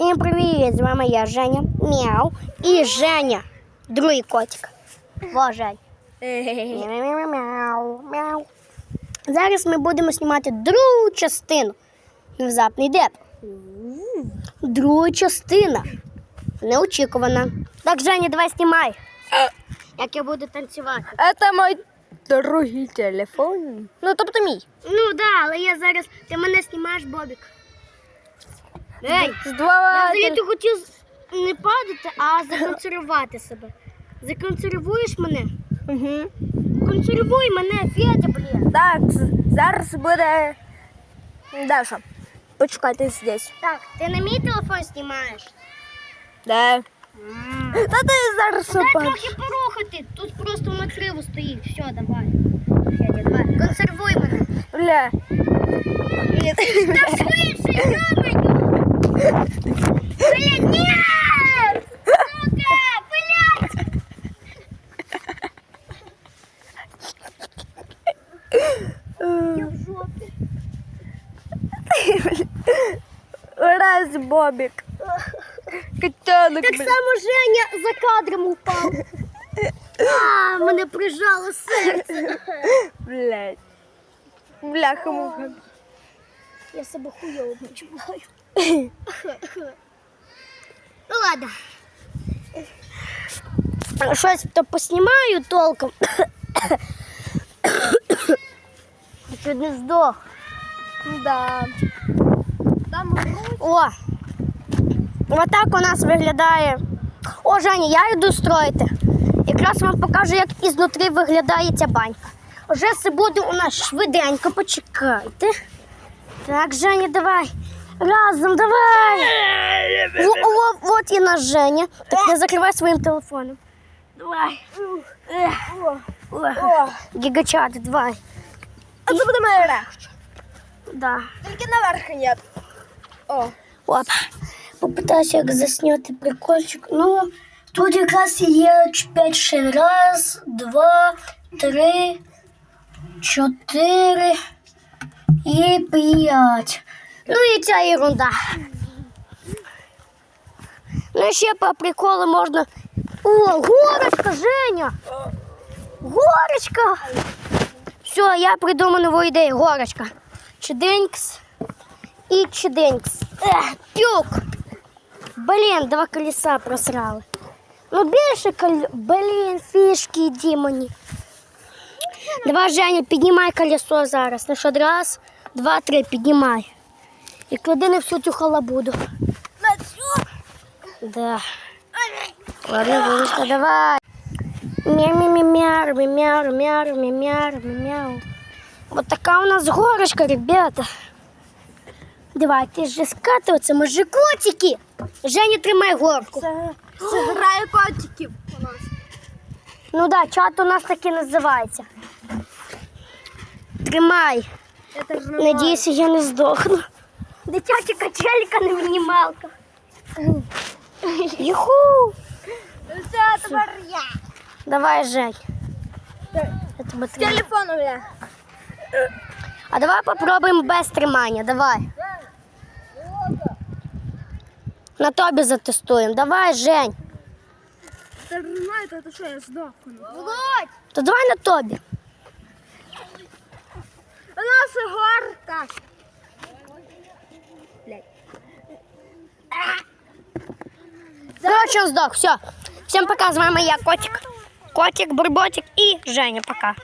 Всім привіт! З вами я Женя Мяу і Женя, другий котик. Во, Жень. Мяу, мяу. Зараз ми будемо знімати другу частину. Внезапний деп. Друга частина. Неочікувана. Так, Женя, давай знімай. Як я буду танцювати. Это мой другий телефон. Ну, тобто мій. Ну, да, але я зараз. Ти мене знімаєш, Бобік. Ей, З я двома взагалі ти хотів не падати, а законсервувати себе. Законсервуєш мене? Угу. Консервуй мене, Федя, блін. Так, з- зараз буде. Даша, почекайте здесь. Так, ти на мій телефон знімаєш? Да. Та ти зараз Дай трохи порухати. Тут просто воно криво стоїть. Все, давай. Федя, давай. Консервуй мене. Бля. Та швидше, йомаю! Блядь, нет! Сука, блядь! Я в жопі. Раз, Бобік. Котенок, Так само Женя за кадром упав. А, мене прижало серце. Блядь. Бляха муха. Я себе хуйово почуваю. Ну ладно. Щось то поснімаю толком. Чуть не здох. Да. Там О! Отак у нас виглядає. О, Женя, я йду строїти. Якраз вам покажу, як ізнутрі виглядає ця банька. Вже це буде у нас швиденько, почекайте. Так, Женя, давай. Разом, давай. О, о, от і наш Женя. Так не закривай своїм телефоном. Давай. О, Гігачат, давай. А це буде моє легше. Да. Тільки наверх ні. О. Оп. Попитаюся, як засняти прикольчик. Ну, тут якраз є 5 шин. Раз, два, три, чотири і п'ять. Ну і ця ерунда. Ну ще по приколу можна. О, горочка, Женя! Горочка! Все, я придумав нову ідею. Горочка. Чуденькс і чуденькс. Ех, пюк. Блін, два колеса просрали. Ну більше коль... Блін, фішки демоні. Давай, Женя, піднімай колесо зараз. Ну що, раз, два, три, піднімай. І клади не всю цю халабуду. На цю. Да. Ладно, выручка, давай. Мяу-мяу-мяу, мяу, мяу, мяу, мяу, мяу. Вот такая у нас горочка, ребята. Давайте же скатываться, мы же котики. Женя, тримай горку. Це, це грає котиків у нас. Ну да, чат у нас так і називається. Тримай. Это ж Надіюся, я не здохну. Дитяча качелька на мінімалках. Юху! Це тепер я. Давай, Жень. Так. Я тебе З тримаю. телефону я. А давай попробуємо без тримання. Давай. На тобі затестуємо. Давай, Жень. Та знаєте, то що я здохну. Володь! То давай на тобі. У нас горка. Короче, он здох. Все. Всем пока. с вами я, котик. Котик, бурботик и Женя. Пока.